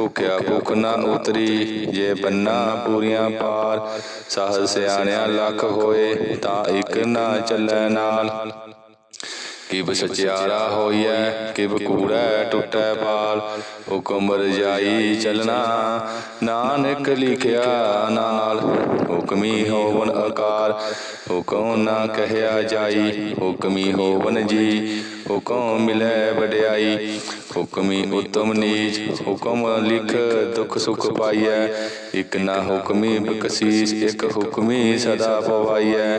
ਭੁਖਿਆ ਭੁਖ ਨਾ ਉਤਰੀ, ਜੇ ਬੰਨਾ ਪੂਰੀਆਂ ਪਾਰ ਸਾਹ ਸਿਆਣਿਆ ਲੱਖ ਹੋਏ, ਤਾਂ ਇੱਕ ਨਾ ਚੱਲੈ ਨਾਲ। ਕਿਬ ਸਚਿਆਰਾ ਹੋਈਐ ਕਿਬ ਕੂੜੈ ਟੁੱਟੈ ਪਾਲ ਹੁਕਮ ਰਜਾਈ ਚਲਣਾ, ਨਾਨਕ ਲਿਖਿਆ ਨਾਲ। ਹੁਕਮੀ ਹੋਵਨ ਆਕਾਰ ਹੁਕਮ ਨਾ ਕਹਿਆ ਜਾਈ। ਹੁਕਮੀ ਹੋਵਨ ਜੀ, ਹੁਕਮ ਮਿਲੈ ਵਡਿਆਈ। ਹੁਕਮੀ ਉਤਮ ਨੀਚ, ਹੁਕਮ ਲਿਖ ਦੁਖ ਸੁਖ ਪਾਈਐ। ਇਕ ਨਾ ਹੁਕਮੀ ਬਕਸੀਸ ਇਕ ਹੁਕਮੀ ਸਦਾ ਪਵਾਈਐ।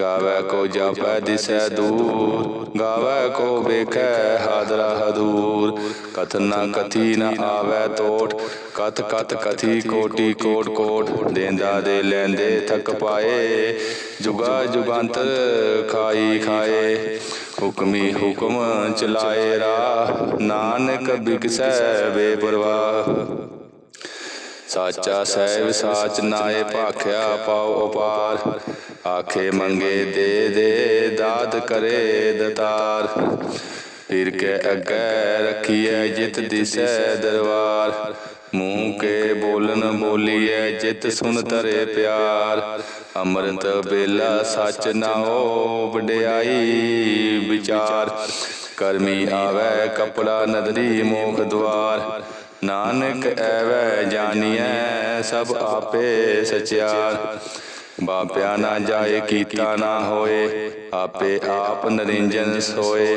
ਗਾਵੈ ਕੋ ਜਾਪੈ ਦਿਸੈ ਦੂਰ, ਗਾਵੈ ਕੋ ਵੇਖੈ ਹਾਦਰਾ ਹਦੂਰ। ਕਥ ਨਾ ਕਥੀ ਨ ਆਵੈ ਤੋਟ, ਕਥ ਕਥ ਕਥੀ ਕੋਟੀ ਕੋਟ ਕੋਟ। ਦੇਂਦਾ ਦੇ ਲੈਂਦੇ ਥਕ ਪਾਏ, ਜੁਗਾ ਜੁਗੰਤਰ ਖਾਈ ਖਾਏ। ਹੁਕਮੀ ਹੁਕਮ ਚਲਾਏ ਰਾ ਨਾਨਕ ਬਿਕਸੈ ਬੇਪਰਵਾਹ। ਸਾਚਾ ਸਹਿਬ ਸਾਚ ਨਾਏ ਭਾਖਿਆ ਪਾਉ ਅਪਾਰ ਆਖੇ ਮੰਗੇ ਦੇ ਦੇ, ਦਾਤ ਕਰੇ ਦਤਾਰ। ਫਿਰ ਕੇ ਅੱਗੇ ਰੱਖੀਐ ਜਿਤ ਦਿਸੈ ਦਰਬਾਰ। ਮੂੰਹ ਕੇ ਬੋਲਨ ਬੋਲੀਐ ਜਿਤ ਸੁਨ ਤਰੇ ਪਿਆਰ। ਅੰਮ੍ਰਿਤ ਬੇਲਾ ਸੱਚ ਨਾਓ ਵਡਿਆਈ ਵਿਚਾਰ। ਕਰਮੀ ਆਵੈ ਕਪੜਾ ਨਦਰੀ ਮੋਖ ਦਵਾਰ। ਨਾਨਕ ਐਵੈ ਜਾਣੀਐ, ਸਭ ਆਪੇ ਸਚਿਆਰ ਬਾਪਿਆ ਨਾ ਜਾਏ, ਕੀਤਾ ਨਾ ਹੋਏ, ਆਪੇ ਆਪ ਨਰਿੰਜਨ ਸੋਏ।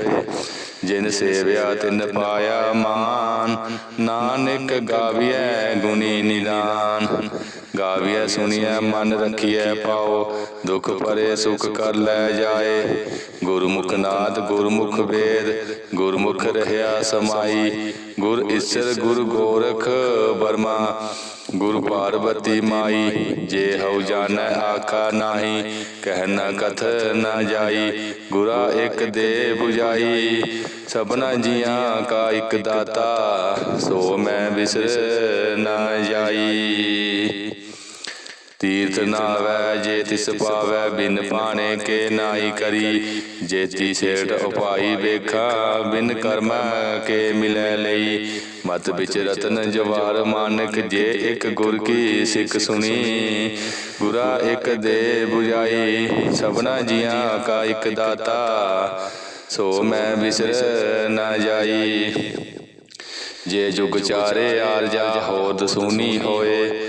ਜਿਨ ਸੇਵਿਆ ਤਿਨ ਪਾਇਆ ਮਾਨ, ਨਾਨਕ ਗਾਵੀਐ ਗੁਣੀ ਨਿਦਾਨ। ਗਾਵੀਐ ਸੁਣੀਐ, ਮਨ ਰਖੀਐ ਪਾਓ, ਦੁਖ ਪਰੇ ਸੁਖ ਕਰ ਲੈ ਜਾਏ। ਗੁਰਮੁਖ ਨਾਦ, ਗੁਰਮੁਖ ਵੇਦ, ਗੁਰਮੁਖ ਰਹਿਆ ਸਮਾਈ। ਗੁਰ ਈਸਰ ਗੁਰ ਗੋਰਖ ਬਰਮਾ ਗੁਰ ਪਾਰਬਤੀ ਮਾਈ, ਜੇ ਹਉ ਜਾਣੈ ਆਖਾ ਨਾਹੀ, ਕਹਿ ਨ ਕਥ ਨ ਜਾਈ, ਗੁਰਾ ਇਕ ਦੇ 부ਜਾਈ। ਸਭਨਾ ਜੀਆਂ ਕਾ ਇਕ ਦਾਤਾ, ਸੋ ਮੈਂ ਬਿਸਰ ਨ ਜਾਈ। ਤੀਰਥ ਨਾਵੈ, ਜੇ ਤਿਸ ਪਾਵੈ, ਬਿਨ ਪਾਣੇ ਕੇ ਨਾਈ ਕਰੀ। ਜੇਤੀ ਸੇਠ ਉਪਾਈ ਵੇਖਾ, ਬਿਨ ਕਰਮ ਕੇ ਮਿਲੈ ਲਈ। ਮਤ ਵਿੱਚ ਰਤਨ ਜਵਾਰ ਮਾਨਕ ਜੇ ਇੱਕ ਗੁਰ ਕੀ ਸਿੱਖ ਸੁਣੀ ਗੁਰਾ ਇੱਕ ਦੇ 부ਜਾਈ ਸਭਨਾ ਜੀਆਂ ਕਾ ਇੱਕ ਦਾਤਾ ਸੋ ਮੈਂ ਬਿਸਰ ਨਾ ਜਾਈ। ਜੇ ਜੁਗ ਚਾਰੇ ਆਰਜਾ ਹੋਰ ਦਸੂਨੀ ਹੋਏ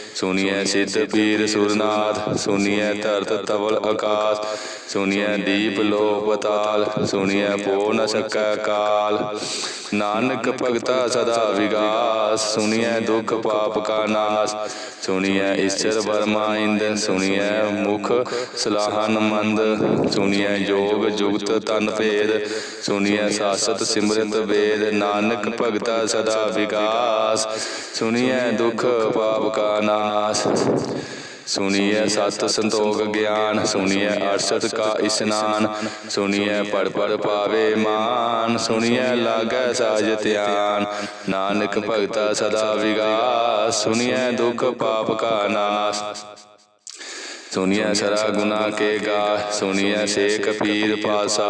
ਸੁਨੀਐ ਸਿੱਧ ਪੀਰ ਸੁਰਨਾਥ ਸੁਨੀਐ ਧਰਤ ਤਵਲ ਆਕਾਸ। ਸੁਨੀਐ ਦੀਪ ਲੋ ਪਤਾਲ ਸੁਨੀਐ ਪੋ ਨ ਸਕੈ ਕਾਲ। ਨਾਨਕ ਭਗਤਾ ਸਦਾ ਵਿਗਾਸ ਸੁਨੀਐ ਦੁਖ ਪਾਪ ਕਾ ਨਾਸ। ਸੁਨੀਐ ਈਸ਼ਰ ਵਰਮਾ ਇੰਦ ਸੁਨੀਐ ਮੁਖ ਸਲਾਹਨ ਮੰਦ। ਸੁਨੀਐ ਜੋਗ ਜੁਗਤ ਤਨ ਭੇਦ ਸੁਨੀਐ ਸਾਸਤ ਸਿਮਰਤ ਵੇਦ। ਨਾਨਕ ਭਗਤਾ ਸਦਾ ਵਿਗਾਸ ਸੁਨੀਐ ਦੁਖ ਪਾਪ ਕਾ ਨਾਸ। ਸੁਨੀਐ ਸਤ ਸੰਤੋਖ ਗਿਆਨ ਸੁਨੀਐ ਅਰਸ਼ਦ ਕਾ ਇਸਨਾਨ ਸੁਨੀਐ ਪੜ ਪੜ ਪਾਵੇ ਮਾਨ ਸੁਨੀਐ ਲਾਗੈ ਸਾਜ ਧਿਆਨ ਨਾਨਕ ਭਗਤਾ ਸਦਾ ਵਿਗਾਸ ਸੁਨੀਐ ਦੁਖ ਪਾਪ ਕਾ ਨਾਸ ਸੁਨੀਐ ਸਰਾ ਗੁਨਾ ਕੇ ਗਾ ਸੁਨੀਐ ਸੇ ਕਪੀਰ ਪਾਸਾ।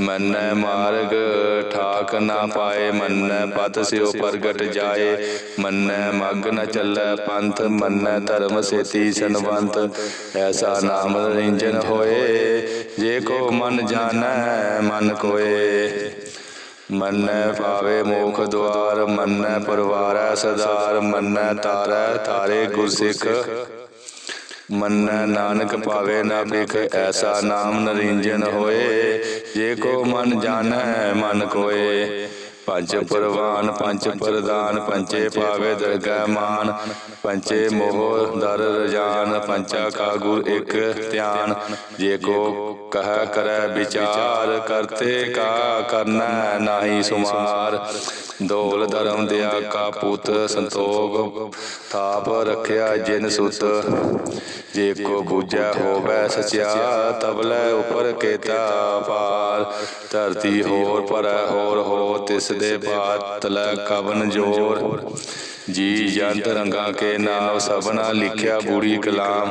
ਮੰਨੈ ਮਾਰਗ, ਠਾਕ ਨਾ ਪਾਏ, ਮੰਨੈ ਪਤ ਸਿਓ ਪ੍ਰਗਟ ਜਾਏ। ਮੰਨੈ ਮਗ ਨ ਚੱਲੈ ਪੰਥ, ਮੰਨੈ ਧਰਮ ਸੇਤੀ ਸੰਵੰਤ ਐਸਾ ਨਾਮ ਰੰਜਨ ਹੋਏ, ਜੇ ਕੋ ਮਨ ਜਾਣੈ, ਮਨ ਕੋਏ। ਮੰਨੈ ਪਾਵੇ ਮੋਖ ਦੁਆਰ, ਮੰਨੈ ਪਰਵਾਰੈ ਸਦਾਰ ਮੰਨੈ ਤਾਰੈ, ਤਾਰੇ ਗੁਰਸਿੱਖ। ਮੰਨੈ ਨਾਨਕ ਪਾਵੇ ਨਾ ਬਿਖ ਐਸਾ ਨਾਮ ਨਰਿੰਜਨ ਹੋਏ। ਜੇ ਕੋ ਮਨ ਜਾਣੈ, ਮਨ ਕੋਏ। ਪੰਜ ਪਰਵਾਨ ਪੰਜ ਪ੍ਰਦਾਨ ਪੰਚੇ ਪਾਵੇ ਦਰਗਹਿ ਮਾਨ ਪੰਚੇ ਮੋਹ ਦਰ ਰਜਾਨ ਪੰਚਾ ਕਾ ਗੁਰ ਇਕ ਧਿਆਨ। ਜੇ ਕੋ ਕਹ ਕਰੈ ਵਿਚਾਰ ਕਰਤੇ ਕਾ ਕਰਨਾ ਨਾਹੀ ਸੁਮਾਰ। ਦੋਲ ਧਰਮ ਦਿਆ ਕਾ ਪੁੱਤ ਸੰਤੋਖ ਥਾਪ ਰਖਿਆ ਜਿਨ ਸੁਤ। ਜੇ ਕੋ ਬੂਝੈ ਹੋਵੇ ਸਚਿਆ ਤਬਲੇ ਉਪਰ ਕੇਤਾ ਪਾਰ। ਧਰਤੀ ਹੋਰ ਪਰੈ ਹੋਰ ਹੋ ਤਿਸ ਦੇ ਬਾਤ ਤਲੈ ਕਵਨ ਜੋਰ। ਜੀ ਜੰਤ ਰੰਗਾ ਕੇ ਨਾਮ ਸਭਨਾ ਲਿਖਿਆ ਬੂੜੀ ਕਲਾਮ।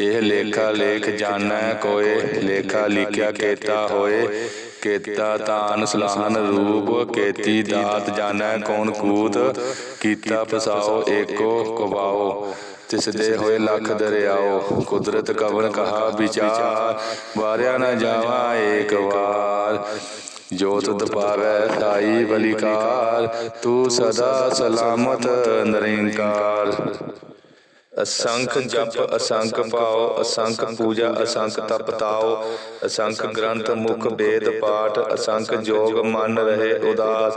ਇਹ ਲੇਖਾ ਲੇਖ ਜਾਣੈ ਕੋਏ, ਲੇਖਾ ਲਿਖਿਆ ਕੇਤਾ ਹੋਏ। ਕੇਤਾ ਤਾਨ ਸਲਾਹਨ ਰੂਪ, ਕੇਤੀ ਦਾਤ ਜਾਣੈ ਕੌਣ ਕੂਤ। ਕੀਤਾ ਪਸਾਓ ਏਕੋ, ਕਵਾਓ। ਤਿਸ ਦੇ ਹੋਏ ਲੱਖ ਦਰਿਆਓ, ਕੁਦਰਤ ਕਵਨ ਕਹਾ ਵਿਚਾਰ। ਵਾਰਿਆ ਨਾ ਜਾਵਾ ਏਕ ਵਾਰ। ਜੋ ਤੁਧ ਪਾਵੈ ਸਾਈ ਬਲਿਕਾਰ ਤੂੰ ਸਦਾ ਸਲਾਮਤ ਨਿਰੰਕਾਰ। ਅਸੰਖ ਜਪ ਅਸੰਖ ਭਾਉ ਅਸੰਖ ਪੂਜਾ ਅਸੰਖ ਤਪ ਤਾਉ ਅਸੰਖ ਗ੍ਰੰਥ ਮੁਖ ਵੇਦ ਪਾਠ ਅਸੰਖ ਜੋਗ ਮਨ ਰਹੇ ਉਦਾਸ।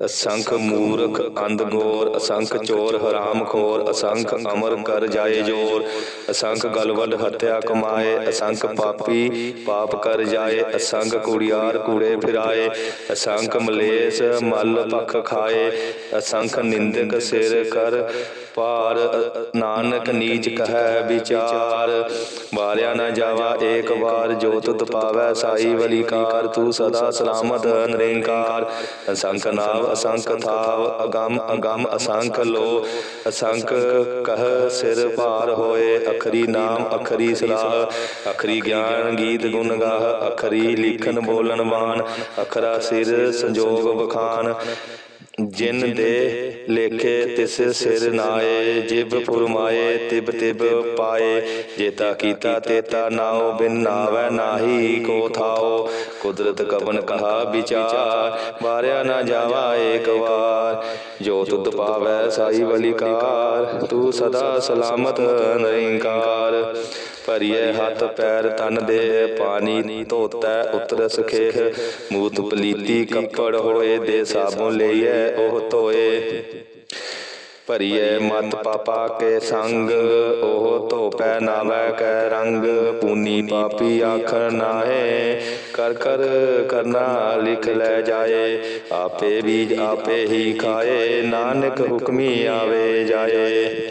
ਅਸੰਖ ਮੂਰਖ ਅੰਧ ਗੋਰ ਅਸੰਖ ਚੋਰ ਹਰਾਮ ਖੋਰ ਅਸੰਖ ਅਮਰ ਕਰ ਜਾਏ ਜੋਰ ਅਸੰਖ ਗਲਵਡ ਹੱਤਿਆ ਕਮਾਏ ਅਸੰਖ ਪਾਪੀ ਪਾਪ ਕਰ ਜਾਏ ਅਸੰਖ ਕੁੜਿਆਰ ਕੂੜੇ ਫਿਰਾਏ ਅਸੰਖ ਮਲੇਸ ਮਲ ਪਖ ਖਾਏ ਅਸੰਖ ਨਿੰਦਕ ਸਿਰ ਕਰ ਪਾਰ ਨਾਨਕ ਨੀਚ ਕਹੈ ਵਿਚਾਰ। ਵਾਰਿਆ ਨਾ ਜਾਵਾ ਏਕ ਵਾਰ ਜੋ ਤੁਧ ਪਾਵੈ ਸਾਈ ਵਲੀਕਾਰ। ਤੂੰ ਸਦਾ ਸਲਾਮਤ ਨਿਰੰਕਾਰ। ਅਸੰਖ ਨਾਮ ਅਸੰਖ ਥਾਵ, ਅਗੰਮ ਅਗੰਮ ਅਸੰਖ ਲੋ। ਅਸੰਖ ਕਹ ਸਿਰ ਭਾਰ ਹੋਏ, ਅਖਰੀ ਨਾਮ ਅਖਰੀ ਸਲਾਹ। ਅਖਰੀ ਗਿਆਨ ਗੀਤ ਗੁਣ ਗਾਹ, ਅਖਰੀ ਲਿਖਨ ਬੋਲਣ ਬਾਣ। ਅਖਰਾ ਸਿਰ ਸੰਜੋਗ ਬਖਾਨ। ਜਿਨ ਦੇ ਲੇਖੇ ਤਿਸ ਸਿਰ ਨਾਏ, ਜਿਬ ਫੁਰਮਾਏ, ਤਿਬ ਤਿਬ ਪਾਏ। ਜੇਤਾ ਕੀਤਾ ਤੇਤਾ ਨਾਉ, ਬਿਨ ਨਾਵੈ ਨਾਹੀ ਕੋ ਥਾਓ ਕੁਦਰਤ ਕਵਨ ਕਹਾ ਵਿਚਾਰ, ਵਾਰਿਆ ਨਾ ਜਾਵਾ ਏਕ ਵਾਰ। ਜੋ ਤੁਧ ਪਾਵੈ ਸਾਈ ਬਲਿਕਾਰ ਤੂੰ ਸਦਾ ਸਲਾਮਤ ਨਿਰੰਕਾਰ। ਭਰੀਏ ਹੱਥ ਪੈਰ ਤਨ ਦੇ, ਪਾਣੀ ਧੋਤੈ ਉਤਰ ਸਖੇਹ ਮੂਤ ਪਲੀਤੀ ਕੱਪੜ ਹੋਏ ਦੇ ਸਾਬੁਨ ਲਈਐ, ਉਹ ਧੋਏ। ਭਰੀਏ ਮਤ ਪਾਪਾ ਕੇ ਸੰਗ ਉਹ ਧੋਪੈ ਨਾਵੈ ਕੈ ਰੰਗ ਪੂਨੀ ਪਾਪੀ ਆਖਰ ਨਾਹੇ। ਕਰ ਕਰ ਕਰਨਾ ਲਿਖ ਲੈ ਜਾਏ ਆਪੇ ਬੀਜ ਆਪੇ ਹੀ ਖਾਏ। ਨਾਨਕ ਹੁਕਮੀ ਆਵੇ ਜਾਏ।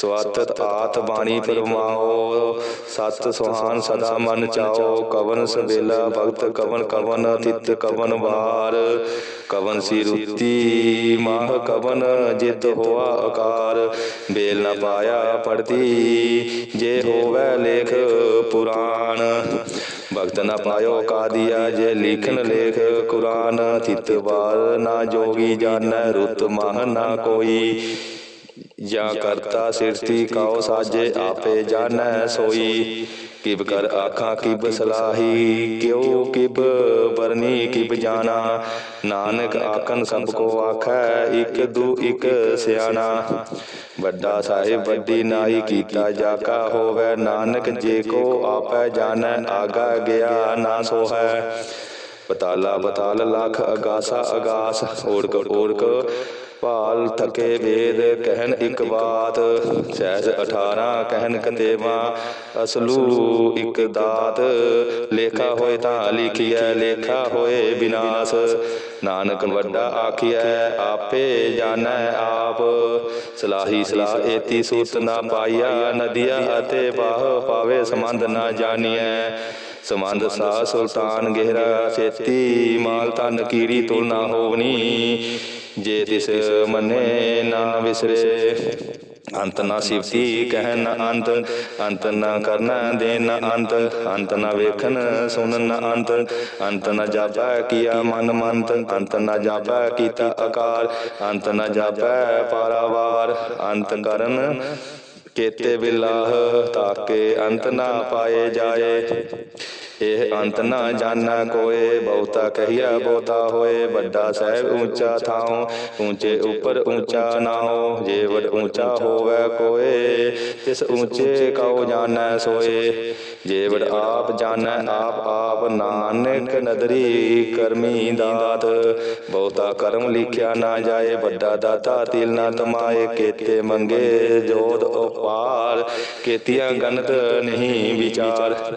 ਸਵਾਤਤ ਆਤ ਬਾਣੀ ਪਰਮਾਓ ਸਤ ਸੁਹਾਨ ਸਦਾ ਮਨ ਚਾਓ, ਕਵਨ ਸਵੇਲਾ ਭਗਤ ਕਵਨ ਕਵਨ ਤਿਤ ਕਵਨ ਵਾਰ। ਕਵਨ ਸੀ ਰੁੱਤੀ, ਮਾਹ ਕਵਨ ਜਿਤ ਹੋਆ ਆਕਾਰ ਬੇਲ ਨ ਪਾਇਆ ਪੜਤੀ ਜੇ ਹੋਵੇ ਲੇਖ ਪੁਰਾਣ। ਭਗਤ ਨ ਪਾਇਓ ਕਾਦੀਆ, ਜੇ ਲਿਖਨ ਲੇਖ ਕੁਰਾਨ। ਤਿਤ ਵਾਰ ਨਾ ਜੋਗੀ ਜਾਣੈ ਰੁਤ ਮਾਹ ਨਾ ਕੋਈ। ਜਾਂ ਕਰਤਾ ਸਿਰਤੀ ਕਾਉ ਸਾਜੇ ਆਪੇ ਜਾਣੈ ਸੋਈ। ਕਿਬ ਕਰ ਆਖਾਂ ਕਿਬ ਸਲਾਹੀ। ਕਿਉ ਕਿਬ ਬਰਨੀ ਕਿਬ ਜਾਣਾ। ਨਾਨਕ ਆਖਨ ਸਭ ਕੋ ਆਖੈ ਇਕ ਦੂ ਇਕ ਸਿਆਣਾ। ਵੱਡਾ ਸਾਹਿਬ ਵੱਡੀ ਨਾਈ ਕੀਤਾ ਜਾਕਾ ਹੋਵੇ। ਨਾਨਕ ਜੇ ਕੋ ਆਪੈ ਜਾਣੈ ਆਗਾ ਗਿਆ ਨਾ ਸੋਹੈ। ਪਤਾਲਾ ਪਤਾਲ ਲਖ ਅਗਾਸਾ ਅਗਾਸ। ਓੜਕ ਓੜਕ ਭਾਲ ਥਕੇ ਵੇਦ ਕਹਿਨ ਇੱਕ ਬਾਤ, ਸਹਿਜ 18 ਕਹਿਨ ਕਤੇਵਾ ਅਸਲੂ ਇੱਕ ਦਾਤ। ਲੇਖਾ ਹੋਏ ਤਾਂ ਲਿਖਿਐ, ਲੇਖਾ ਹੋਏ ਬਿਨਾਸ਼। ਨਾਨਕ ਵੱਡਾ ਆਖਿਆ ਆਪੇ ਜਾਣੈ ਆਪ। ਸਲਾਹੀ ਸਲਾਹ ਏਤੀ ਸੂਤ ਨਾ ਪਾਈਆ, ਨਦੀਆ ਅਤੇ ਬਾਹ ਪਾਵੇ ਸੰਬੰਧ ਨਾ ਜਾਣੀਐ। ਸਮੰਦ ਸਾ ਸੁਲਤਾਨ ਗਹਿਰਾ ਸੇਤੀ ਮਾਲ ਤਨ ਕੀੜੀ ਤੁਲ ਨਾ ਹੋਵਨੀ। ਜੇ ਤਿਸ ਮੰਨੇ ਨਾ ਵਿਸਰੇ, ਅੰਤ ਨਾ ਸਿਵਤੀ ਕਹਿ ਨਾ ਅੰਤ ਅੰਤ ਨਾ ਕਰਨਾ ਦੇ ਨਾ ਅੰਤ ਅੰਤ ਨਾ ਵੇਖਣ ਸੁਣਨ ਨਾ ਅੰਤ ਅੰਤ ਨਾ ਜਾਪੈ ਕੀਆ ਮਨ ਮੰਤ, ਅੰਤ ਨਾ ਜਾਪੈ ਕੀਤਾ ਆਕਾਰ ਅੰਤ ਨਾ ਜਾਪੈ ਪਾਰਾਵਾਰ, ਅੰਤ ਕਰਨ ਕੇਤੇ ਬਿਲਾਹ, ਤਾਕੇ ਅੰਤ ਨਾ ਪਾਏ ਜਾਏ। ਇਹ ਅੰਤ ਨਾ ਜਾਣਾ ਕੋਏ, ਬਹੁਤਾ ਕਹੀਆ ਬਹੁਤਾ ਹੋਏ। ਵੱਡਾ ਸਾਹਿਬ ਉੱਚਾ ਥਾਉ, ਉੱਚੇ ਉੱਪਰ ਉੱਚਾ ਨਾ ਹੋ ਉੱਚਾ ਹੋਵੇ ਕੋਏ, ਤਿਸ ਉੱਚੇ ਕਉ ਜਾਣੈ ਸੋਏ। ਜੇ ਵਡ ਆਪ ਜਾਣੈ ਆਪ ਆਪ ਨਾਨਕ ਨਦਰੀ ਕਰਮੀ ਦਾਤ। ਬਹੁਤਾ ਕਰਮ ਲਿਖਿਆ ਨਾ ਜਾਏ ਵੱਡਾ ਦਾਤਾ ਤਿਲ ਨਾ ਤਮਾਏ ਕੇਤੇ ਮੰਗੇ ਜੋਦ ਉਪਾਰ। ਕੇਤੀਆਂ ਗਨਤ ਨਹੀਂ ਵਿਚਾਰ।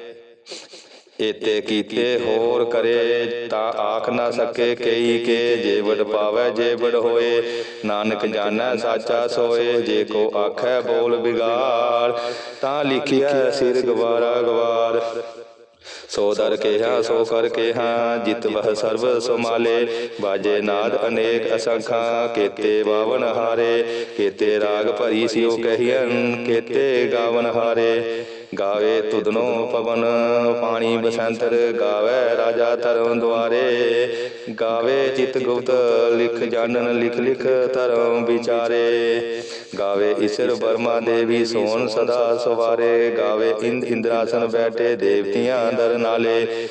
ਏਤੇ ਕੀਤੇ ਹੋਰ ਕਰੇ ਤਾਂ ਆਖ ਨਾ ਸਕੇ ਕਈ ਕੇ ਜੇ ਵਡ ਪਾਵੈ ਹੋਏ। ਨਾਨਕ ਜਾਣੈ ਸਾਚਾ ਸੋਏ, ਜੇ ਕੋ ਆਖੈ ਬੋਲ ਬਿਗਾੜ ਤਾਂ ਲਿਖਿਆ ਸਿਰ ਗਵਾਰਾ ਗਵਾਰ। ਸੋ ਦਰ ਕਿਹਾ, ਸੋ ਕਰ ਕਿਹਾ, ਜਿਤ ਵਹ ਸਰਬ ਸੁਮਾਲੇ। ਬਾਜੇ ਨਾਦ ਅਨੇਕ ਅਸੰਖਾ, ਕੇਤੇ ਬਾਵਨ ਹਾਰੇ। ਕੇਤੇ ਰਾਗ ਭਰੀ ਸਿਓ ਕਹੀਨ ਕੇਤੇ ਗਾਵਨ ਹਾਰੇ। ਗਾਵੇ ਤੁਧਨੋ ਪਵਨ, ਪਾਣੀ ਬਸੰਤਰ ਗਾਵੇ ਰਾਜਾ ਧਰਮ ਦੁਆਰੇ। ਗਾਵੇ ਚਿਤ ਗੁਪਤ, ਲਿਖ ਜਾਣਨ, ਲਿਖ ਲਿਖ ਧਰਮ ਵਿਚਾਰੇ। ਗਾਵੇ ਈਸ਼ਰ ਬਰਮਾ ਦੇਵੀ ਸੋਨ ਸਦਾ ਸਵਾਰੇ। ਗਾਵੇ ਇੰਦ ਇੰਦਰਾਸਨ ਬੈਠੇ ਦੇਵਤੀਆਂ ਅੰਦਰ ਨਾਲੇ।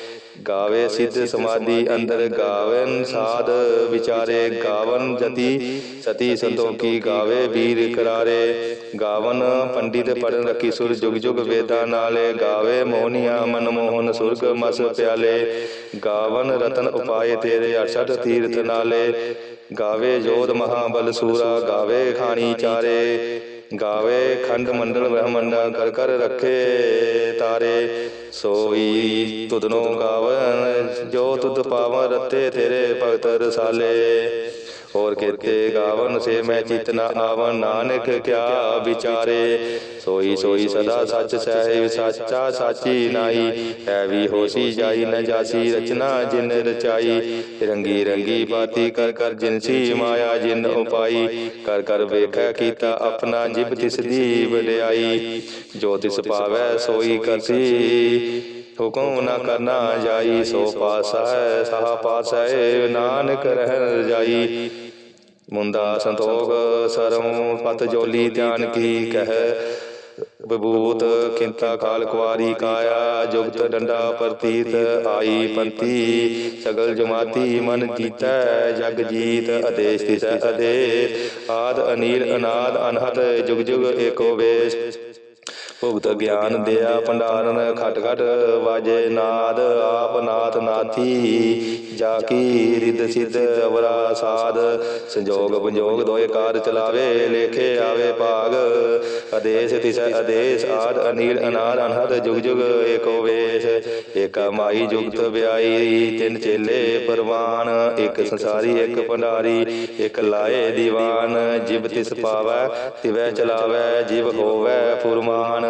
ਗਾਵੇ ਸਿੱਧ ਸਮਾਧੀ ਅੰਦਰ ਗਾਵਨ ਸਾਧ ਵਿਚਾਰੇ ਗਾਵਨ ਜਤੀ। ਸਤੀ ਸੰਤੋਖੀ ਗਾਵੇ ਵੀਰ ਕਰਾਰੇ। ਗਾਵਨ ਪੰਡਿਤ ਪੜਨ ਰਖੀ ਸੁਰ ਜੁਗ ਜੁਗ ਵੇਦਾਂ ਨਾਲੇ ਗਾਵੇ ਮੋਹਨੀਆਂ ਮਨ ਮੋਹਨ ਸੁਰਗ ਮਸ ਪਿਆਲੇ। ਗਾਵਨ ਰਤਨ ਉਪਾਏ ਤੇਰੇ 68 ਤੀਰਥ ਨਾਲੇ। ਗਾਵੇ ਜੋਧ ਮਹਾਬਲ ਸੂਰਾ ਗਾਵੇ ਖਾਣੀ ਚਾਰੇ। ਗਾਵੇ ਖੰਡ ਮੰਡਲ ਬ੍ਰਹਮੰਡ ਕਰ ਕਰ ਰੱਖੇ ਤਾਰੇ, ਸੋਈ ਤੁਧਨੋ ਗਾਵਨ, ਜੋ ਤੁਧ ਪਾਵਨ ਰਤੇ ਤੇਰੇ ਭਗਤ ਰਸਾਲੇ। ਹੋਰ ਕੀਤੇ ਗਾਵਨ ਸੇ ਮੈਂ ਚਿਤ ਨ ਆਵਨ ਨਾਨਕ ਕਿਆ ਵਿਚਾਰੇ। ਸੋਈ ਸੋਈ ਸਦਾ ਸੱਚ ਸਹਿਬ ਸਾਚਾ ਸਾਚੀ ਨਾਈ ਹੈ ਵੀ ਹੋਸੀ ਜਾਈ ਨ ਜਾਸੀ ਰਚਨਾ ਜਿਨ ਰਚਾਈ। ਰੰਗੀ ਰੰਗੀ ਬਾਤੀ ਕਰ ਕਰ ਜਿਨਸੀ ਮਾਇਆ ਜਿਨ ਉਪਾਈ ਕਰ ਕਰ ਵੇਖੈ ਕੀਤਾ ਆਪਣਾ ਜਿਬ ਤਿਸ ਦੀ ਵਡਿਆਈ। ਜੋ ਤਿਸ ਪਾਵੈ ਸੋਈ ਕਰਸੀ। ਹੁਕਮ ਨਾ ਕਰਨਾ ਜਾਈ, ਸੋ ਪਾਸਾ ਹੈ, ਸਹਾ ਪਾਸਾ ਨਾਨਕ ਰਹਿ ਜਾਈ। ਮੁੰਦਾ ਸੰਤੋਖ, ਸਰਮ, ਪਤ ਜੋਲੀ ਧਿਆਨ ਕੀ ਕਹਿ। ਬਬੂਤ ਕਿੰਤਾ ਕਾਲ ਕੁਵਾਰੀ ਕਾਇਆ, ਜੁਗਤ ਡੰਡਾ ਪ੍ਰਤੀਤ ਆਈ ਪੰਤੀ ਸਗਲ ਜਮਾਤੀ ਮਨ ਜੀਤੈ, ਜਗ ਜੀਤ ਆਦੇਸ਼ ਤਿਸੈ ਆਦੇਸ਼ ਆਦ ਅਨੀਲ ਅਨਾਦ ਅਨਹਤ ਜੁਗ ਜੁਗ ਏਕੋ ਵੇਸ਼। ਭੁਗਤ ਗਿਆਨ ਦਿਆ ਭੰਡਾਰਨ ਖਟ ਖਟ ਵਾਜੇ ਨਾਦ, ਆਪ ਨਾਥ ਨਾਥੀ, ਜਾ ਕੀ ਰਿਦ ਸਿਧ ਅਵਰਾ ਸਾਧ। ਸੰਜੋਗ ਬੰਜੋਗ ਦੋਏ ਕਾਰ ਚਲਾਵੇ, ਲੇਖੇ ਆਵੇ ਭਾਗ। ਆਦੇਸ਼ ਤਿਸ ਆਦੇਸ਼ ਆਦ ਅਨੀਲ ਅਨਾਰ ਅਨਹਦ ਜੁਗ ਜੁਗ ਏਕੋ ਵੇਸ਼। ਏਕਾ ਮਾਈ ਜੁਗਤ ਵਿਆਈ, ਤਿੰਨ ਚੇਲੇ ਪਰਵਾਨ। ਇੱਕ ਸੰਸਾਰੀ, ਇੱਕ ਭੰਡਾਰੀ, ਇੱਕ ਲਾਏ ਦੀਵਾਨ। ਜਿਬ ਤਿਸ ਪਾਵੈ, ਤਿਵੈ ਚਲਾਵੈ ਜਿਬ ਹੋਵੈ ਫੁਰਮਾਨ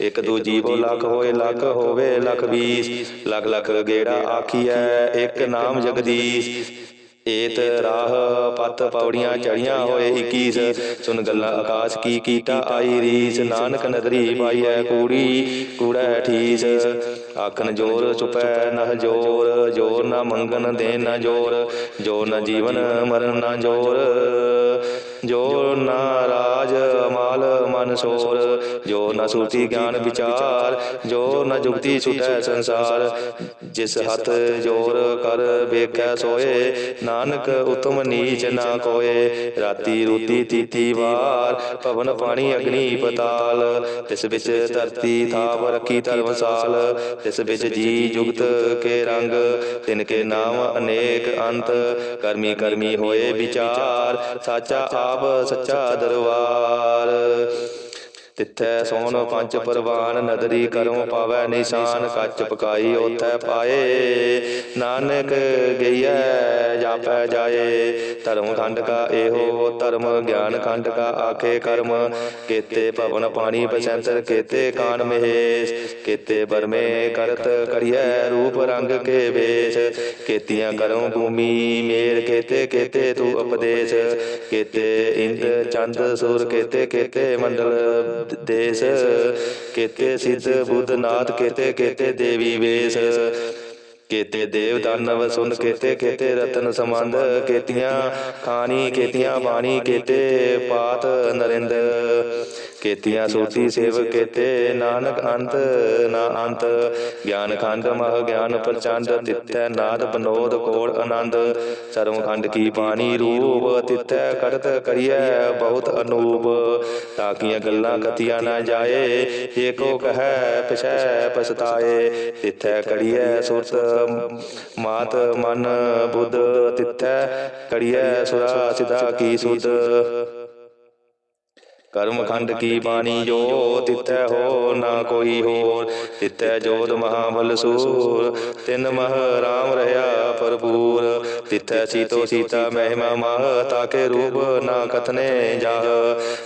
ਇਕ ਦੂ ਜੀਵੋ ਲੱਖ ਹੋਏ ਲੱਖ ਹੋਵੇ ਲੱਖ ਵੀਸ ਲੱਖ ਲੱਖ ਗੇੜਾ ਆਖੀਐ ਇੱਕ ਨਾਮ ਜਗਦੀਸ਼। ਏਤ ਰਾਹ ਪਤ ਪੌੜੀਆਂ ਚੜੀਆਂ ਹੋਏ 21 ਸੁਨ ਗੱਲਾਂ ਆਕਾਸ਼ ਕੀ ਕੀਟਾ ਆਈ ਰੀਸ। ਨਾਨਕ ਨਦਰੀ ਪਾਈਐ ਕੂੜੀ। ਕੂੜੈ। ਠੀਸ। ਆਖਨ ਜੋਰ ਚੁਪੈ ਨਹ ਜੋਰ। ਜੋਰ। ਨਾ ਮੰਗਨ ਦੇ ਨਾ ਜੋਰ। ਜੋਰ। ਨਾ ਜੀਵਨ ਮਰਨ ਨਾ ਜੋਰ। ਜੋਰ ਨਾ ਰਾਜ ਮਾਲ ਮਨ ਸੋਰ ਜੋ ਨ ਸੁਰਤੀ ਗਿਆਨ ਵਿਚਾਰ ਜੋ ਨ ਜੁਗਤੀ ਛੁਟੈ ਸੰਸਾਰ। ਜਿਸ ਹੱਥ ਜੋਰ ਕਰ ਵੇਖੈ ਸੋਏ ਨਾਨਕ ਉਤਮ ਨੀਚ ਨਾ ਕੋਏ। ਰਾਤੀ ਰੂਤੀ ਤੀਤੀ ਵਾਰ ਪਵਨ ਪਾਣੀ ਅਗਨੀ ਪਤਾਲ। ਤਿਸ ਵਿੱਚ ਧਰਤੀ ਥਾਪ ਰੱਖੀ ਧਰਮਸਾਲ। ਤਿਸ ਵਿੱਚ ਜੀ ਜੁਗਤ ਕੇ ਰੰਗ। ਤਿਨ ਕੇ ਨਾਮ ਅਨੇਕ ਅੰਤ। ਕਰਮੀ ਕਰਮੀ ਹੋਏ ਵਿਚਾਰ। ਸਾਚਾ ਆਪ ਸੱਚਾ ਦਰਬਾਰ। ਤਿੱਥੈ ਸੋਨ ਪੰਜ ਪਰਵਾਨ, ਨਦਰੀ ਕਰੋ ਪਾਵੈ ਨਿਸ਼ਾਨ, ਕੱਚ ਪਕਾਈ ਉਥੈ ਪਾਏ। ਨਾਨਕ ਗਈਐ ਜਾਪੈ ਜਾਏ। ਧਰਮ ਖੰਡ ਕਾ ਇਹੋ, ਧਰਮ ਗਿਆਨ ਖੰਡ ਕਾ ਆਖੇ ਕਰਮ। ਕੀਤੇ ਭਵਨ ਪਾਣੀ ਬਸੰਤਰ ਕੀਤੇ ਕਾਨ ਮਹੇਸ਼। ਕੀਤੇ ਬਰਮੇ ਕਰਤ ਕਰੀਐ ਰੂਪ ਰੰਗ ਕੇ ਵੇਸ਼। ਕੀਤੀਆਂ ਕਰਮ ਭੂਮੀ ਮੇਰ ਕੀਤੇ ਕੀਤੇ ਤੂੰ ਉਪਦੇਸ਼। ਕੀਤੇ ਇੰਦ, ਚੰਦ, ਸੂਰ, ਕੀਤੇ ਕੀਤੇ ਮੰਡਲ ਦੇਸ। ਕੀਤੇ ਸਿੱਧ, ਬੁੱਧ, ਨਾਥ, ਕੀਤੇ ਕੀਤੇ ਦੇਵੀ ਵੇਸ਼। ਕੀਤੇ ਦੇਵ ਦਾਨਵ ਸੁਨ ਕੀਤੇ ਕੀਤੇ ਰਤਨ ਸੰਬੰਧ ਕੇਤੀਆਂ, ਖਾਣੀ ਕੀਤੀਆਂ, ਬਾਣੀ ਕੀਤੇ, ਪਾਤ ਨਰਿੰਦ ਕੀਤੀਆਂ ਸੋਤੀ ਸੇਵ ਕੀਤੇ ਨਾਨਕ ਅੰਤ ਨਾ ਅੰਤ। ਗਿਆਨ ਖੰਡ ਮਹ ਗਿਆਨ ਪ੍ਰਚੰਡ ਤਿੱਤੈ ਨਾਦ ਬਨੋਦ ਕੋੜ ਆਨੰਦ। ਸਰਮ ਖੰਡ ਕੀ ਬਾਣੀ ਰੂਪ ਤਿੱਤੈ ਕਰਤ ਕਰੀਐ ਬਹੁਤ ਅਨੂਪ। ਤਾਕੀਆਂ ਗੱਲਾਂ ਕਤੀਆਂ ਨਾ ਜਾਏ ਏਕੋ ਕਹੈ ਪਿਛੈ ਪਛਤਾਏ। ਤਿੱਥੈ ਕੜੀਐ ਸੁਰਤ ਮਾਤ ਮਨ ਬੁੱਧ ਤਿੱਥੈ। ਕੜੀਐ ਸੁਰਾ ਸਿਧਾ ਕੀ ਸੁਧ। ਕਰਮ ਖੰਡ ਕੀ ਬਾਣੀ ਜੋ ਤਿਤੈ ਹੋ, ਨਾ ਕੋਈ ਹੋਰ। ਤਿਤੈ ਜੋਤ ਮਹਾਬਲ ਸੂਰ, ਤਿਨ ਮਹ ਰਾਮ ਰਹਾ ਭਰਪੂਰ। ਤਿਤੈ ਸੀਤੋ ਸੀਤਾ ਮਹਿਮਾ ਮਹ, ਤਾਕੇ ਰੂਪ ਨਾ ਕਥਨੇ ਜਾਹ।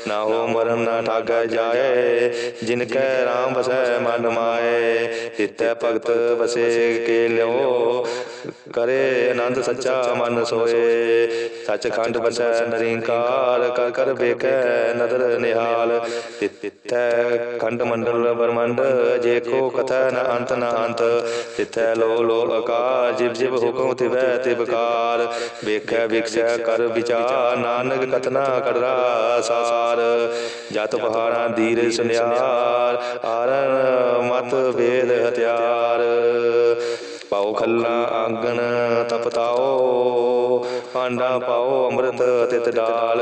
ਨਾ ਹੋ ਮਰਨ ਨਾ ਠਾਗੈ ਜਾਏ ਜਿਨ ਕੈ ਰਾਮ ਵਸੈ ਮਨ ਮਾਏ। ਤਿਤੈ ਭਗਤ ਵਸੇ ਕੇ ਲਿਓ ਕਰੇ ਆਨੰਦ ਸੱਚਾ ਮਨ ਸੋਏ। ਸੱਚਖੰਡ ਵਸੈ ਨਰਿੰਕਾਰ, ਕਰ ਕਰ ਵੇਖੈ ਨਦਰ ਨਿਹਾਲ। ਤਿੱਥੈ ਖੰਡ ਮੰਡਲ ਬਰਮੰਡ ਜੇ ਕੋ ਕਥਾ ਨ ਅੰਤ ਨ ਅੰਤ। ਤਿੱਥੈ ਲੋ ਲੋ ਆਕਾਰ ਜਿਵ ਜਿਵ ਹੁਕਮ ਤਿਵੈ ਤਿਵਕਾਰ ਵੇਖੈ ਵਿਖਸੈ ਕਰ ਵਿਚਾਰ, ਨਾਨਕ ਕਥਨਾ ਕਰਰਾ ਸਾਰ। ਜਤ ਬਹਾਰਾ ਦੀਰ ਸੁਨਿਆਰ ਆਰਨ ਮਤ ਵੇਦ ਹਥਿਆਰ। ਪਾਓ ਖੱਲਾ ਆਂਗਣ ਤਪਤਾਓ ਪਾਂਡਾ ਪਾਓ ਅੰਮ੍ਰਿਤ ਤਿਤ ਡਾਲ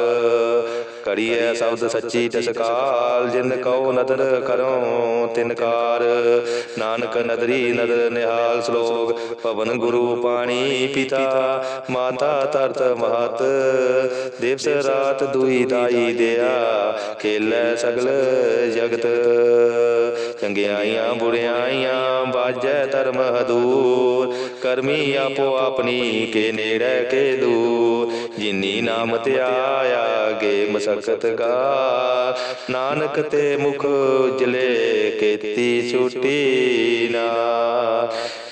ਕੜੀਐ ਸ਼ਬਦ ਸੱਚੀ ਤਸਕਾਲ ਜਿਨ ਕਉ ਨਦਰ ਕਰੋ। ਤਿਨਕਾਰ ਨਾਨਕ ਨਦਰੀ ਨਦਰ ਨਿਹਾਲ ਸ਼ਲੋਕ, ਪਵਨ ਗੁਰੂ ਪਾਣੀ ਪਿਤਾ, ਮਾਤਾ ਤਰਤ ਮਹਤ। ਦਿਵਸ ਰਾਤ ਦੁਈ ਦਾਈ ਦਿਆ, ਖੇਲੇ ਸਗਲ ਜਗਤ। ਚੰਗਿਆਈਆਂ, ਬੁਰਿਆਈਆਂ, ਬਾਜੈ ਧਰਮ ਹਦੂਰ। ਕਰਮੀ ਆਪੋ ਆਪਣੀ, ਕੇ ਨੇੜੇ, ਕੇ ਦੂਰ। ਜਿਨੀ ਨਾਮ ਤੇ ਆਇਆ ਗੇ ਮਸਕਤ ਕਾ ਨਾਨਕ ਤੇ ਮੁਖ ਉਜਲੇ ਕੀਤੀ ਛੁਟੀ ਨਾ।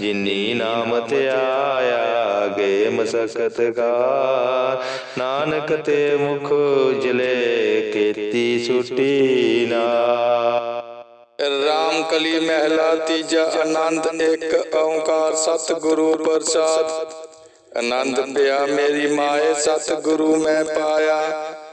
ਜਿਨੀ ਨਾਮ ਤੇ ਆਇਆ ਗੇ ਮਸਕਤ ਕਾ ਨਾਨਕ ਤੇ ਮੁਖ ਉਜਲੇ ਕੀਤੀ ਛੁਟੀ ਨਾ। ਰਾਮ ਕਲੀ ਮਹਿਲਾ ਤੀਜਾ ਆਨੰਦ ਇੱਕ ਓੰਕਾਰ ਸਤਿਗੁਰੂ ਪ੍ਰਸਾਦ। ਆਨੰਦ ਪਿਆ ਮੇਰੀ ਮਾਏ, ਸਤਿਗੁਰੂ ਮੈਂ ਪਾਇਆ।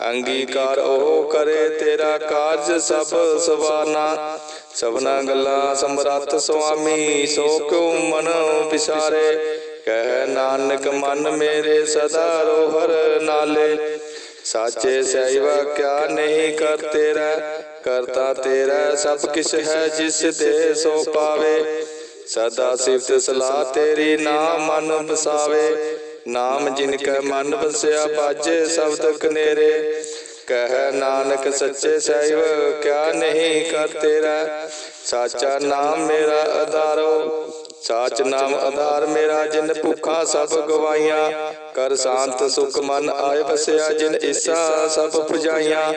ਅੰਗੀਕਾਰ ਉਹ ਕਰੇ, ਤੇਰਾ ਕਾਰਜ ਸਭ ਸਵਾਨਾ ਸਭਨਾ ਗੱਲਾਂ ਸਮਰੱਥ ਸੁਆਮੀ, ਸੋ ਕਿਉ ਮਨ ਵਿਸਾਰੇ? ਕਹਿ ਨਾਨਕ, ਮਨ ਮੇਰੇ ਸਦਾ ਰੋਹਰ ਨਾਲੇ। ਸਾਚੇ ਸਹਿਵਾ ਕਿਆ ਨਹੀਂ ਕਰ ਤੇਰਾ? ਕਰਤਾ ਤੇਰਾ ਸਭ ਕਿਛ ਹੈ, ਜਿਸ ਦੇ ਸੋ ਪਾਵੇ। ਸਦਾ ਸਿਫਤ ਸਲਾਹ ਤੇਰੀ ਨਾਮ ਮਨ ਬਸਾਵੇ ਨਾਮ ਜਿਨ ਕੈ ਮਨ ਵਸਿਆ ਬਾਜੇ ਸ਼ਬਦ ਕਨੇਰੇ ਕਹਿ ਨਾਨਕ ਸੱਚੇ ਸਹਿਬ ਕਿਆ ਨਹੀਂ ਕਰ ਤੇਰਾ। ਸਾਚਾ ਨਾਮ ਮੇਰਾ ਆਧਾਰੋ ਸਾਚ ਨਾਮ ਆਧਾਰ ਮੇਰਾ ਜਿਨ ਭੁੱਖਾ ਸਭ ਗਵਾਈਆਂ। ਕਰ ਸ਼ਾਂਤ ਸੁਖ ਮਨ ਆਏ ਵਸਿਆ ਜਿਨ ਇਸਾ ਸਭ ਪੁਜਾਈਆਂ।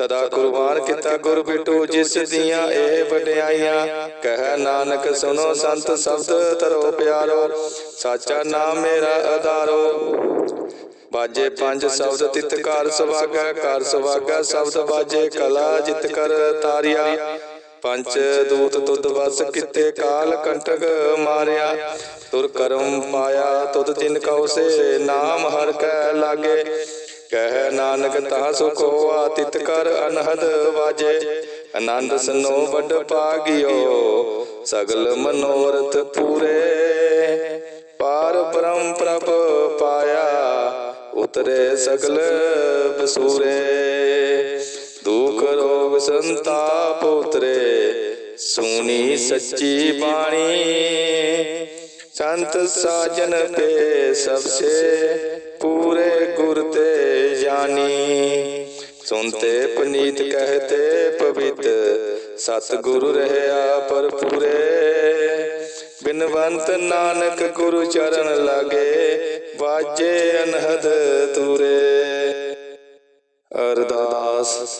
ਸਦਾ ਕੁਰਬਾਨ ਕੀਤਾ ਗੁਰ ਬਿਟੂ ਜਿਸ ਦੀਆਂ ਇਹ ਵਡਿਆਈਆਂ। ਕਹਿ ਨਾਨਕ ਸੁਨੋ ਸੰਤ ਸ਼ਬਦ ਤਰੋ ਪਿਆਰੋ, ਸਾਚਾ ਨਾਮ ਮੇਰਾ ਆਧਾਰੋ ਬਾਜੇ ਪੰਜ ਸ਼ਬਦ ਤਿਤ ਘਰ ਸੁਭਾਗਾ ਘਰ ਸੁਭਾਗਾ ਸ਼ਬਦ ਬਾਜੇ ਕਲਾ ਜਿਤ ਕਰ ਤਾਰਿਆ। ਪੰਚ ਦੂਤ ਤੁਧ ਵਸ ਕਿਤੇ ਕਾਲ ਕੰਟਕ ਮਾਰਿਆ। ਤੁਰ ਕਰਮ ਪਾਇਆ ਤੁਧ ਜਿਨ ਕਉ ਸੇ, ਨਾਮ ਹਰ ਕੈ ਲਾਗੇ। ਕਹਿ ਨਾਨਕ ਤਾ ਸੁਖ ਹੋਆ ਤਿਤ ਕਰ ਅਨਹਦ ਵਾਜੇ। ਆਨੰਦ ਸਨੋ ਵੱਡ ਪਾਗਿਓ ਸਗਲ ਮਨੋਰਥ ਪੂਰੇ। ਪਾਰ ਬ੍ਰਹਮ ਪ੍ਰਭ ਪਾਇਆ, ਉਤਰੇ ਸਗਲ ਬਸੂਰੇ। ਦੁਖ ਰੋਗ ਸੰਤਾਪ ਉਤਰੇ, ਸੁਣੀ ਸੱਚੀ ਬਾਣੀ। ਸੰਤ ਸਾਜਨ ਪੇ ਸਭਸੇ ਪੂਰੇ ਗੁਰ ਤੇ ਜਾਨੀ। ਸੁਨਤੇ ਪਨੀਤ ਕਹਤੇ ਪਵਿੱਤ ਸਤ ਗੁਰੂ ਰਹਿਆ ਪਰ ਪੂਰੇ ਬਿਨਵੰਤ ਨਾਨਕ ਗੁਰੂ ਚਰਨ ਲਾਗੇ, ਵਾਜੇ ਅਨਹਦ ਤੂਰੇ। ਅਰਦਾਸ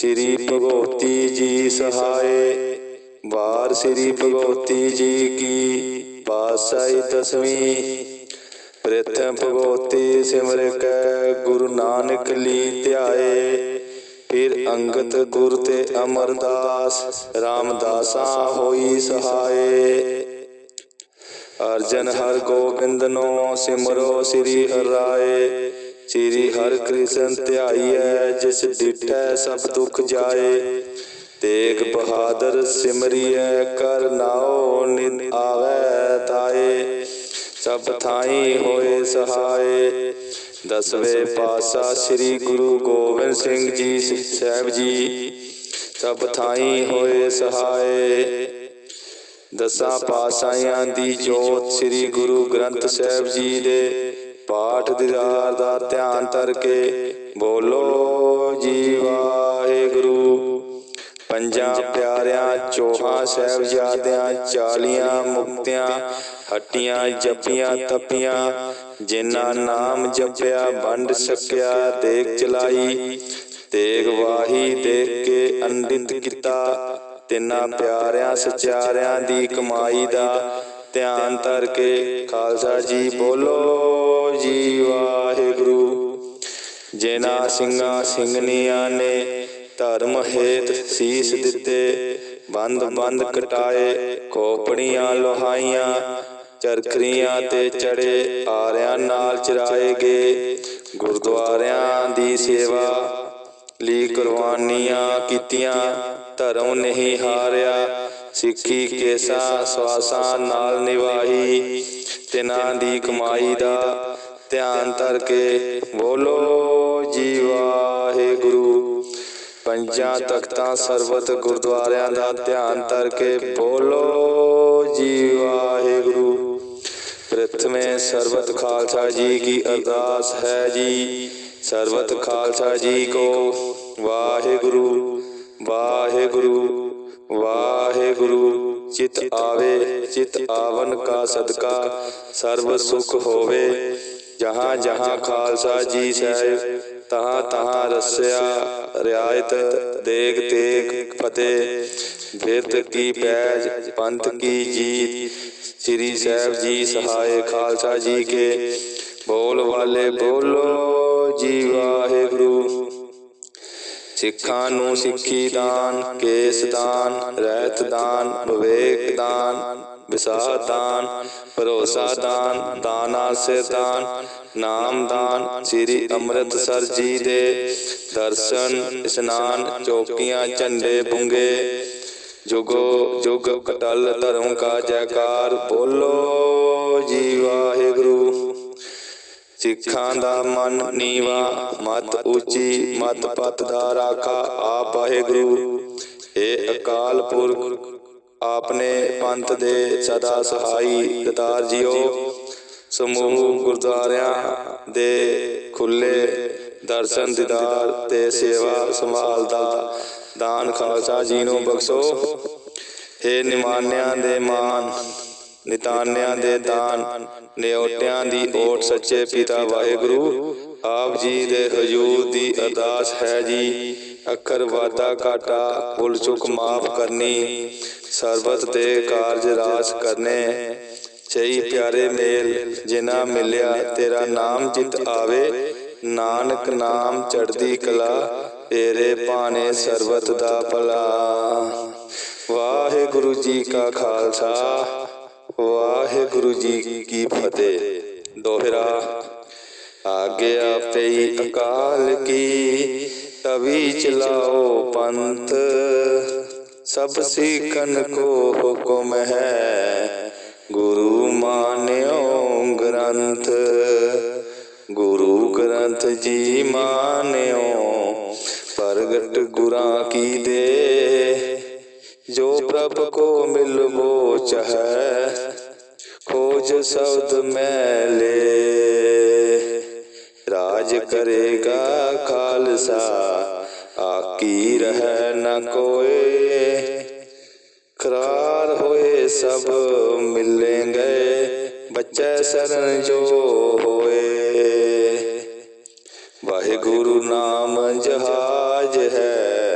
ਸ੍ਰੀ ਭਗਵਤੀ ਜੀ ਸਹਾਏ। ਵਾਰ ਸ੍ਰੀ ਭਗਵਤੀ ਜੀ ਕੀ ਪਾਸਾਈ ਦਸਵੀਂ। ਪ੍ਰਥਮ ਭਗਵਤੀ ਸਿਮਰ ਕੈ ਗੁਰੂ ਨਾਨਕ ਲੀ ਧਿਆਏ। ਫਿਰ ਅੰਗਤ ਗੁਰ ਤੇ ਅਮਰਦਾਸ, ਰਾਮਦਾਸਾ ਹੋਈ ਸਹਾਏ। ਅਰਜਨ ਹਰ ਗੋਬਿੰਦ ਨੋ ਸਿਮਰੋ ਸ੍ਰੀ ਹਰਿ ਰਾਏ ਸ੍ਰੀ ਹਰਿ ਕ੍ਰਿਸ਼ਨ ਧਿਆਈਐ ਜਿਸ ਡਿਠੈ ਸਭ ਦੁਖ ਜਾਏ। ਤੇਗ ਬਹਾਦਰ ਸਿਮਰਿਐ ਕਰ ਨਾਉ ਨਿਤ ਆਵੈ ਤਾਏ। ਸਭ ਥਾਈ ਹੋਏ ਸਹਾਏ। ਦਸਵੇਂ ਪਾਸਾ ਸ੍ਰੀ ਗੁਰੂ ਗੋਬਿੰਦ ਸਿੰਘ ਜੀ ਸਾਹਿਬ ਜੀ, ਸਭ ਥਾਈ ਹੋਏ ਸਹਾਏ। ਦਸਾਂ ਪਾਤਸ਼ਾਹਾਂ ਦੀ ਜੋਤ ਸ੍ਰੀ ਗੁਰੂ ਗ੍ਰੰਥ ਸਾਹਿਬ ਜੀ ਦੇ। ਪਾਠ ਦੀਦਾਰ ਦਾ ਧਿਆਨ ਧਰ ਕੇ ਬੋਲੋ ਜੀ ਵਾਹਿਗੁਰੂ। ਪੰਜਾਂ ਪਿਆਰਿਆਂ, ਚੋਹਾਂ ਸਾਹਿਬਜ਼ਾਦਿਆਂ, ਚਾਲੀਆਂ ਮੁਕਤਿਆਂ, ਹੱਟੀਆਂ, ਜੱਪੀਆਂ, ਤਪੀਆਂ, ਜਿਨ੍ਹਾਂ ਨਾਮ ਜਪਿਆ, ਵੰਡ ਸਕਿਆ ਦੇਖ ਚਲਾਈ ਤੇਗ ਵਾਹੀ ਦੇਖ ਕੇ ਅੰਡਿਤ ਕੀਤਾ, ਤਿੰਨਾਂ ਪਿਆਰਿਆਂ, ਸਚਾਰਿਆਂ ਦੀ ਕਮਾਈ ਦਾ ਧਿਆਨ ਧਰ ਕੇ ਖਾਲਸਾ ਜੀ ਬੋਲੋ ਜੀ ਵਾਹਿਗੁਰੂ। ਜਿਨ੍ਹਾਂ ਸਿੰਘਾਂ ਸਿੰਘਨੀਆਂ ਨੇ ਧਰਮ ਹੇਤ ਸੀਸ ਦਿੱਤੇ, ਬੰਦ ਬੰਦ ਕਟਾਏ, ਖੋਪੜੀਆਂ ਲੋਹਾਈਆਂ, ਚਰਖਰੀਆਂ ਤੇ ਚੜੇ, ਆਰਿਆਂ ਨਾਲ ਚਰਾਏ ਗਏ। ਗੁਰਦੁਆਰਿਆਂ ਦੀ ਸੇਵਾ ਲਈ ਕੁਰਬਾਨੀਆਂ ਕੀਤੀਆਂ, ਧਰਮ ਨਹੀਂ ਹਾਰਿਆ, ਸਿੱਖੀ ਕੇਸਾ ਸਵਾਸਾਂ ਨਾਲ ਨਿਵਾਹੀ ਤਿਨਾਂ ਦੀ ਕਮਾਈ ਦਾ ਧਿਆਨ ਧਰ ਕੇ ਬੋਲੋ, ਜੀ ਵਾਹਿਗੁਰੂ। ਪੰਜਾਂ ਤਖਤਾਂ ਸਰਬਤ ਗੁਰਦੁਆਰਿਆਂ ਦਾ ਧਿਆਨ ਧਰ ਕੇ ਬੋਲੋ, ਜੀ ਵਾਹਿਗੁਰੂ। ਪ੍ਰਥਮੇ ਸਰਬਤ ਖਾਲਸਾ ਜੀ ਕੀ ਅਰਦਾਸ ਹੈ ਜੀ। ਸਰਬਤ ਖਾਲਸਾ ਜੀ ਕੋ। ਵਾਹਿਗੁਰੂ ਵਾਹਿਗੁਰੂ ਵਾਹਿਗੁਰੂ। ਚਿਤ ਆਵੇ, ਚਿਤ ਆਵਨ ਕਾ ਸਦਕਾ। ਸਰਬ ਸੁਖ ਹੋਵੇ। ਜਹਾਂ ਜਹਾਂ ਖਾਲਸਾ ਜੀ ਸਾਹਿਬ, ਤਹਾਂ ਤਹਾਂ ਰਸਿਆ, ਰਿਆਇਤ, ਦੇਗ ਤੇਗ ਫਤਿਹ। ਵਿਰਤ ਕੀ ਪੈਜ, ਪੰਥ ਕੀ ਜੀਤ। ਸ੍ਰੀ ਸਾਹਿਬ ਜੀ ਸਹਾਏ ਖਾਲਸਾ ਜੀ ਕੇ। ਬੋਲ ਵਾਲੇ ਬੋਲੋ ਜੀ ਵਾਹਿਗੁਰੂ। ਸਿੱਖਾਂ ਨੂੰ ਸਿੱਖੀ ਦਾਨ, ਕੇਸ ਦਾਨ, ਰਹਿਤ ਦਾਨ, ਵਿਵੇਕ ਦਾਨ, ਵਿਸਾਰ ਦਾਨ, ਭਰੋਸਾ ਦਾਨ, ਦਾਨਾ ਸਿਰ ਦਾਨ, ਨਾਮ ਦਾਨ, ਸ੍ਰੀ ਅੰਮ੍ਰਿਤਸਰ ਜੀ ਦੇ ਦਰਸ਼ਨ, ਇਸ਼ਨਾਨ, ਚੌਕੀਆਂ, ਝੰਡੇ ਬੁੰਗੇ, ਜੁਗੋ ਜੁਗ ਕਟਲ ਧਰਮ ਕਾ ਜੈਕਾਰ, ਬੋਲੋ ਜੀ ਵਾਹਿਗੁਰੂ। ਸਿੱਖਾਂ ਦਾ ਮਨ ਨੀਵਾ, ਮਤ ਉੱਚੀ, ਮਤ ਪਤ ਦਾ ਰਾਖਾ, ਆਪ ਵਾਹਿਗੁਰੂ। ਏ ਅਕਾਲ ਪੁਰਖ, ਆਪਨੇ ਪੰਥ ਦੇ ਸਦਾ ਸਹਾਈ ਦਤਾਰ ਜੀਓ। ਸਮੂਹ ਗੁਰਦੁਆਰਿਆਂ ਦੇ ਖੁੱਲੇ ਦਰਸ਼ਨ ਦੀਦਾਰ ਤੇ ਸੇਵਾ ਸੰਭਾਲ ਦਾ ਦਾਨ ਖਾਲਸਾ ਜੀ ਨੂੰ ਬਖਸ਼ੋ। ਹੇ ਨਿਮਾਨਿਆਂ ਦੇ ਮਾਨ ਨਿਤਾਨਿਆਂ ਦੇ ਦਾਨ ਨਿਉਟਿਆਂ ਦੀ ਓਟ ਸੱਚੇ ਪਿਤਾ ਵਾਹਿਗੁਰੂ। ਆਪ ਜੀ ਦੇ ਹਜੂਰ ਦੀ ਅਰਦਾਸ ਹੈ ਜੀ। ਅੱਖਰ ਵਾਦਾ ਘਾਟਾ, ਭੁੱਲ ਚੁੱਕ ਮਾਫ ਕਰਨੀ, ਸਰਬਤ ਦੇ ਕਾਰਜ ਰਾਸ ਕਰਨੇ। ਸਹੀ ਪਿਆਰੇ ਮੇਲ ਜਿਨਾ ਮਿਲਿਆ ਤੇਰਾ ਨਾਮ ਜਿਤ ਆਵੇ। ਨਾਨਕ ਨਾਮ ਚੜਦੀ ਕਲਾ, ਤੇਰੇ ਭਾਣੇ ਸਰਬਤ ਦਾ ਭਲਾ। ਵਾਹਿਗੁਰੂ ਜੀ ਕਾ ਖਾਲਸਾ। ਵਾਹਿਗੁਰੂ ਜੀ ਕੀ ਫਤਿਹ। ਦੋਹਰਾ ਆਗਿਆ ਪਈ ਅਕਾਲ ਕੀ, ਤਵੀ ਚਲਾਓ ਪੰਥ। ਸਭ ਸਿੱਖਨ ਕੋ ਹੁਕਮ ਹੈ, ਗੁਰੂ ਮਾਨਿਓ ਗ੍ਰੰਥ। ਗੁਰੂ ਗ੍ਰੰਥ ਜੀ ਮਾਨਿਓ, ਪ੍ਰਗਟ ਗੁਰਾਂ ਕੀ ਦੇ। ਜੋ ਪ੍ਰਭ ਕੋ ਮਿਲਵੋ ਚਾਹੈ ਖੋਜ ਸ਼ਬਦ ਮੈਲੇ ਰਾਜ ਕਰੇਗਾ ਖਾਲਸਾ, ਆਕੀ ਰਹਿ ਨ ਕੋਏ। ਕਰਾਰ ਹੋਏ ਸਭ ਮਿਲेंगे ਬੱਚੇ ਸਰਨ ਜੋ ਹੋਏ। ਵਾਹਿਗੁਰੂ ਨਾਮ ਜਹਾਜ ਹੈ।